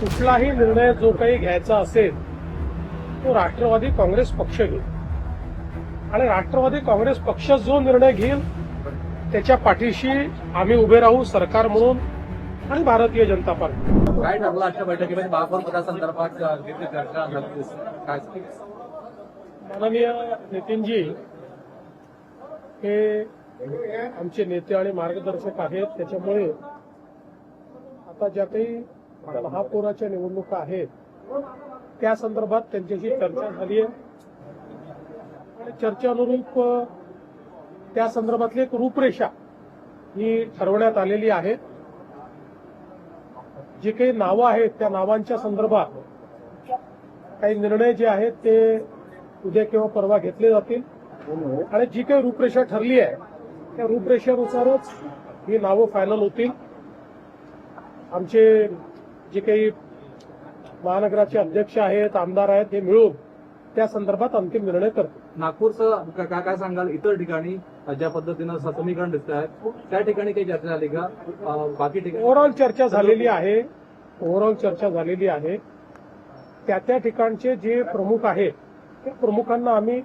कुठलाही निर्णय जो काही घ्यायचा असेल तो राष्ट्रवादी काँग्रेस पक्ष घेईल. आणि राष्ट्रवादी काँग्रेस पक्ष जो निर्णय घेईल त्याच्या पाठीशी आम्ही उभे राहू सरकार म्हणून आणि भारतीय जनता पार्टी. काय ठरलं आजच्या बैठकीमध्ये? महापौर पदासंदर्भात चर्चा काय? माननीय नितीनजी हे आमचे नेते आणि मार्गदर्शक आहेत. त्याच्यामुळे आता ज्या काही महापौराच्या निवडणुका आहेत. त्या संदर्भात त्यांच्याशी चर्चा झाली आहे. चर्चा अनुरूप त्या संदर्भातली एक रूपरेषा ही ठरवण्यात आलेली आहे. जी काही नावं आहेत त्या नावांच्या संदर्भात काही निर्णय जे आहेत ते उद्या किंवा परवा घेतले जातील. आणि जी काही रूपरेषा ठरली आहे त्या रूपरेषेनुसारच ही नावं फायनल होतील. आमचे जे काही महानगराचे अध्यक्ष आहेत आमदार आहेत हे मिळून त्या संदर्भात अंतिम निर्णय करतील नागपूरचं काय काय सांगाल? इतर ठिकाणी ज्या पद्धतीनं समीकरण दिसत आहे त्या ठिकाणी काही चर्चा झाली का? बाकी ठिकाणी? ओव्हरऑल चर्चा झालेली आहे. ओव्हरऑल चर्चा झालेली आहे. त्या त्या ठिकाणचे जे प्रमुख आहेत त्या प्रमुखांना आम्ही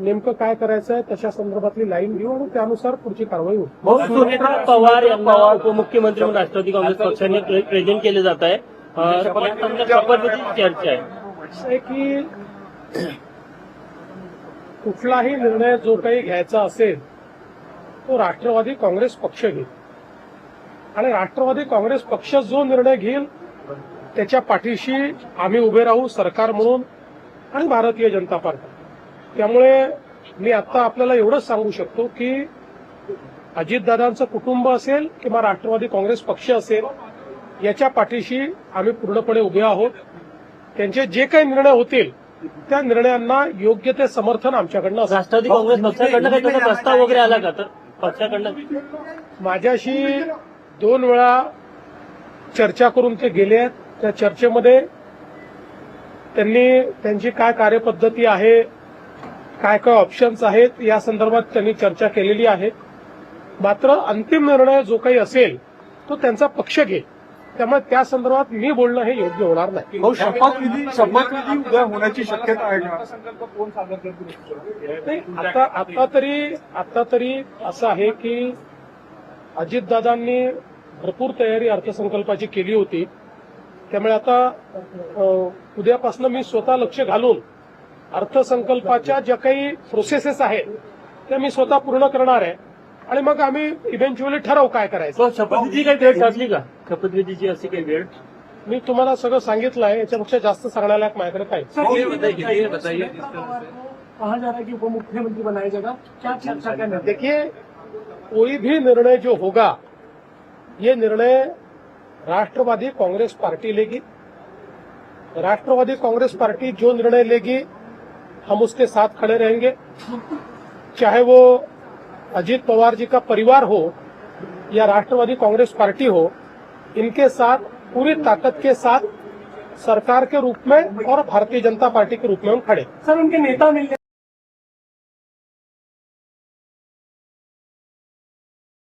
नेमकं काय करायचं आहे तशा संदर्भातली लाईन घेऊ आणि त्यानुसार पुढची कारवाई होईल. भाऊ सुनेत्रा पवार यांना उपमुख्यमंत्री म्हणून राष्ट्रवादी काँग्रेस पक्षाने प्रे- प्रेझेंट केले जात आहे. चर्चा आहे? असं आहे की कुठलाही निर्णय जो काही घ्यायचा असेल तो राष्ट्रवादी काँग्रेस पक्ष घेईल. आणि राष्ट्रवादी काँग्रेस पक्ष जो निर्णय घेईल त्याच्या पाठीशी आम्ही उभे राहू सरकार म्हणून आणि भारतीय जनता पार्टी. त्यामुळे मी आता आपल्याला एवढंच सांगू शकतो की अजितदादांचं कुटुंब असेल किंवा राष्ट्रवादी काँग्रेस पक्ष असेल याच्या पाठीशी आम्ही पूर्णपणे उभे आहोत. त्यांचे जे काही निर्णय होतील त्या निर्णयांना योग्य ते समर्थन आमच्याकडनं राष्ट्रवादी काँग्रेस पक्षाकडनं काही प्रस्ताव वगैरे आला का? तर पक्षाकडनं? माझ्याशी दोन वेळा चर्चा करून ते गेले आहेत. त्या चर्चेमध्ये त्यांनी त्यांची काय कार्यपद्धती आहे काय काय ऑप्शन्स आहेत या संदर्भात त्यांनी चर्चा केलेली आहे. मात्र अंतिम निर्णय जो काही असेल तो त्यांचा पक्ष घेईल. त्यामुळे त्या संदर्भात मी बोलणं हे योग्य होणार नाही. भाऊ शपथविधी शपथविधी उद्या होण्याची शक्यता आहे आता आता तरी आता तरी असं आहे की अजितदादांनी भरपूर तयारी अर्थसंकल्पाची केली होती. त्यामुळे आता उद्यापासून मी स्वतः लक्ष घालून अर्थसंकल्पाच्या ज्या काही प्रोसेसेस आहेत त्या मी स्वतः पूर्ण करणार आहे. आणि मग आम्ही इव्हेंच्युअली ठरवू काय करायचं. तो शपथविधीची काही वेळ ठरली का? शपथविधीची अशी काही वेळ? मी तुम्हाला सगळं सांगितलं आहे याच्यापेक्षा जास्त सांगण्याला माझ्याकडे काय कहा जा रहा है कि उप मुख्यमंत्री बनाया जाएगा क्या चर्चा का निर्णय देखिए कोई भी निर्णय जो होगा ये निर्णय राष्ट्रवादी कांग्रेस पार्टी लेगी। राष्ट्रवादी कांग्रेस पार्टी जो निर्णय लेगी हम उसके साथ खड़े रहेंगे। चाहे वो अजीत पवार जी का परिवार हो या राष्ट्रवादी कांग्रेस पार्टी हो, इनके साथ, पूरी ताकत के साथ सरकार के रूप में और भारतीय जनता पार्टी के रूप में हम खड़े। सर, उनके नेता मिलने